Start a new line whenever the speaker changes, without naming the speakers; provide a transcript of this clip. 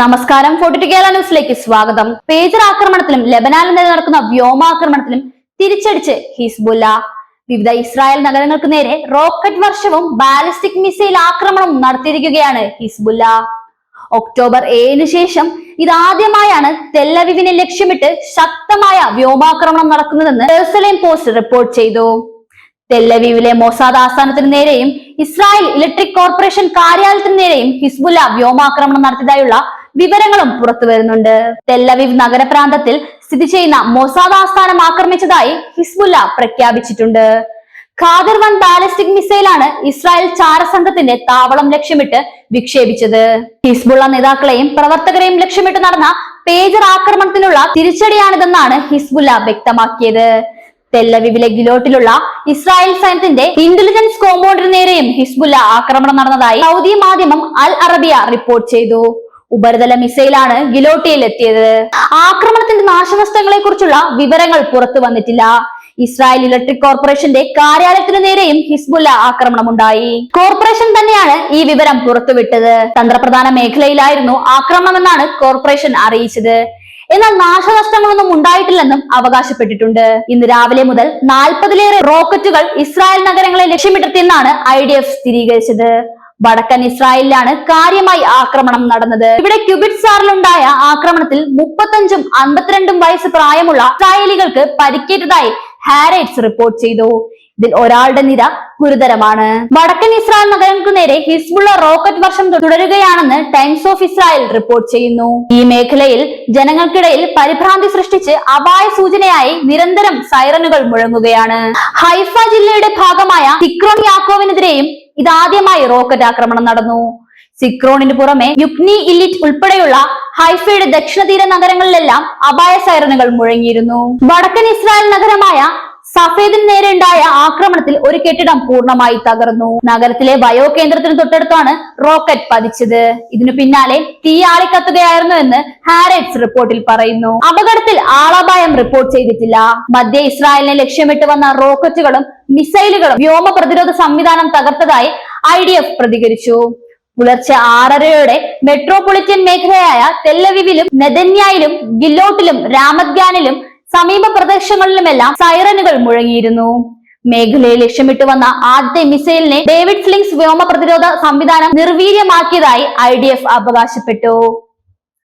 നമസ്കാരം. ഫോർട്ടി കേരള ന്യൂസിലേക്ക് സ്വാഗതം. പേജർ ആക്രമണത്തിലും ലബനാനിൽ നടക്കുന്ന വ്യോമാക്രമണത്തിലും തിരിച്ചടിച്ച് ഹിസ്ബുല്ല. വിവിധ ഇസ്രായേൽ നഗരങ്ങൾക്ക് നേരെ റോക്കറ്റ് വർഷവും ബാലിസ്റ്റിക് മിസൈൽ ആക്രമണവും നടത്തിയിരിക്കുകയാണ് ഹിസ്ബുല്ല. ഒക്ടോബർ ഏഴിന് ശേഷം ഇതാദ്യമായാണ് തെല്ലവിവിനെ ലക്ഷ്യമിട്ട് ശക്തമായ വ്യോമാക്രമണം നടക്കുന്നതെന്ന് ജെറുസലേം പോസ്റ്റ് റിപ്പോർട്ട് ചെയ്തു. തെല്ലവീവിലെ മൊസാദ് ആസ്ഥാനത്തിന് നേരെയും ഇസ്രായേൽ ഇലക്ട്രിക് കോർപ്പറേഷൻ കാര്യാലയത്തിന് നേരെയും ഹിസ്ബുല്ല വ്യോമാക്രമണം നടത്തിയതായുള്ള വിവരങ്ങളും പുറത്തു വരുന്നുണ്ട്. തെല്ലവീവ് നഗരപ്രാന്തത്തിൽ സ്ഥിതി ചെയ്യുന്ന മൊസാദ് ആസ്ഥാനം ആക്രമിച്ചതായി ഹിസ്ബുല്ല പ്രഖ്യാപിച്ചിട്ടുണ്ട്. ഖാദർ വൺ ബാലിസ്റ്റിക് മിസൈലാണ് ഇസ്രായേൽ ചാരസംഘത്തിന്റെ താവളം ലക്ഷ്യമിട്ട് വിക്ഷേപിച്ചത്. ഹിസ്ബുള്ള നേതാക്കളെയും പ്രവർത്തകരെയും ലക്ഷ്യമിട്ട് നടന്ന പേജർ ആക്രമണത്തിനുള്ള തിരിച്ചടിയാണിതെന്നാണ് ഹിസ്ബുല്ല വ്യക്തമാക്കിയത്. തെല്ലവിവിലെ ഗിലോട്ടിലുള്ള ഇസ്രായേൽ സൈന്യത്തിന്റെ ഇന്റലിജൻസ് കോമ്പൗണ്ടിന് നേരെയും ഹിസ്ബുല്ല ആക്രമണം നടന്നതായി സൗദി മാധ്യമം അൽ അറബിയ റിപ്പോർട്ട് ചെയ്തു. ഉപരിതല മിസൈലാണ് ഗിലോട്ടിയിൽ എത്തിയത് ആക്രമണത്തിന്റെ നാശനഷ്ടങ്ങളെ കുറിച്ചുള്ള വിവരങ്ങൾ പുറത്തു വന്നിട്ടില്ല. ഇസ്രായേൽ ഇലക്ട്രിക് കോർപ്പറേഷന്റെ കാര്യാലയത്തിനു നേരെയും ഹിസ്ബുല്ല ആക്രമണമുണ്ടായി. കോർപ്പറേഷൻ തന്നെയാണ് ഈ വിവരം പുറത്തുവിട്ടത്. തന്ത്രപ്രധാന മേഖലയിലായിരുന്നു ആക്രമണമെന്നാണ് കോർപ്പറേഷൻ അറിയിച്ചത്. എന്നാൽ നാശനഷ്ടങ്ങളൊന്നും ഉണ്ടായിട്ടില്ലെന്നും അവകാശപ്പെട്ടിട്ടുണ്ട്. ഇന്ന് രാവിലെ മുതൽ നാൽപ്പതിലേറെ റോക്കറ്റുകൾ ഇസ്രായേൽ നഗരങ്ങളെ ലക്ഷ്യമിട്ടെത്തിയെന്നാണ് ഐ ഡി എഫ് സ്ഥിരീകരിച്ചത്. വടക്കൻ ഇസ്രായേലിലാണ് കാര്യമായി ആക്രമണം നടന്നത്. ഇവിടെ ക്യുബിറ്റ്സാറിലുണ്ടായ ആക്രമണത്തിൽ മുപ്പത്തഞ്ചും അമ്പത്തിരണ്ടും വയസ്സ് പ്രായമുള്ള ഇസ്രായേലികൾക്ക് പരിക്കേറ്റതായി ഹാരേറ്റ്സ് റിപ്പോർട്ട് ചെയ്തു. ഇതിൽ ഒരാളുടെ നിര ഗുരുതരമാണ്. വടക്കൻ ഇസ്രായേൽ നഗരങ്ങൾക്ക് നേരെ ഹിസ്ബുള്ള റോക്കറ്റ് വർഷം തുടരുകയാണെന്ന് ടൈംസ് ഓഫ് ഇസ്രായേൽ റിപ്പോർട്ട് ചെയ്യുന്നു. ഈ മേഖലയിൽ ജനങ്ങൾക്കിടയിൽ പരിഭ്രാന്തി സൃഷ്ടിച്ച് അപായ സൂചനയായി നിരന്തരം സൈറനുകൾ മുഴങ്ങുകയാണ്. ഹൈഫ ജില്ലയുടെ ഭാഗമായ തിക്രോൺ യാക്കോവിനെതിരെയും ഇതാദ്യമായി റോക്കറ്റ് ആക്രമണം നടന്നു. സിക്രോണിന് പുറമെ യുക്നി ഇലിറ്റ് ഉൾപ്പെടെയുള്ള ഹൈഫയുടെ ദക്ഷിണ തീര നഗരങ്ങളിലെല്ലാം അപായ സൈറനുകൾ മുഴങ്ങിയിരുന്നു. വടക്കൻ ഇസ്രായേൽ നഗരമായ സഫേദിന് നേരെയുണ്ടായ ആക്രമണത്തിൽ ഒരു കെട്ടിടം പൂർണമായി തകർന്നു. നഗരത്തിലെ വയോ കേന്ദ്രത്തിന് തൊട്ടടുത്താണ് റോക്കറ്റ് പതിച്ചത്. ഇതിനു പിന്നാലെ തീ ആളിക്കത്തുകയായിരുന്നു എന്ന് ഹാരറ്റ്സ് റിപ്പോർട്ടിൽ പറയുന്നു. അപകടത്തിൽ ആളപായം റിപ്പോർട്ട് ചെയ്തിട്ടില്ല. മധ്യ ഇസ്രായേലിനെ ലക്ഷ്യമിട്ട് വന്ന റോക്കറ്റുകളും മിസൈലുകളും വ്യോമ പ്രതിരോധ സംവിധാനം തകർത്തതായി ഐ ഡി എഫ് പ്രതികരിച്ചു. പുലർച്ചെ ആറരയോടെ മെട്രോപൊളിറ്റൻ മേഖലയായ തെല്ലവിവിലും നെതന്യായിലും ഗില്ലോട്ടിലും രാമത്ഗാനിലും സമീപ പ്രദേശങ്ങളിലുമെല്ലാം സൈറനുകൾ മുഴങ്ങിയിരുന്നു. മേഖലയെ ലക്ഷ്യമിട്ട് വന്ന ആദ്യത്തെ മിസൈലിനെ ഡേവിഡ് ഫ്ലിങ്സ് വ്യോമ പ്രതിരോധ സംവിധാനം നിർവീര്യമാക്കിയതായി ഐ അവകാശപ്പെട്ടു.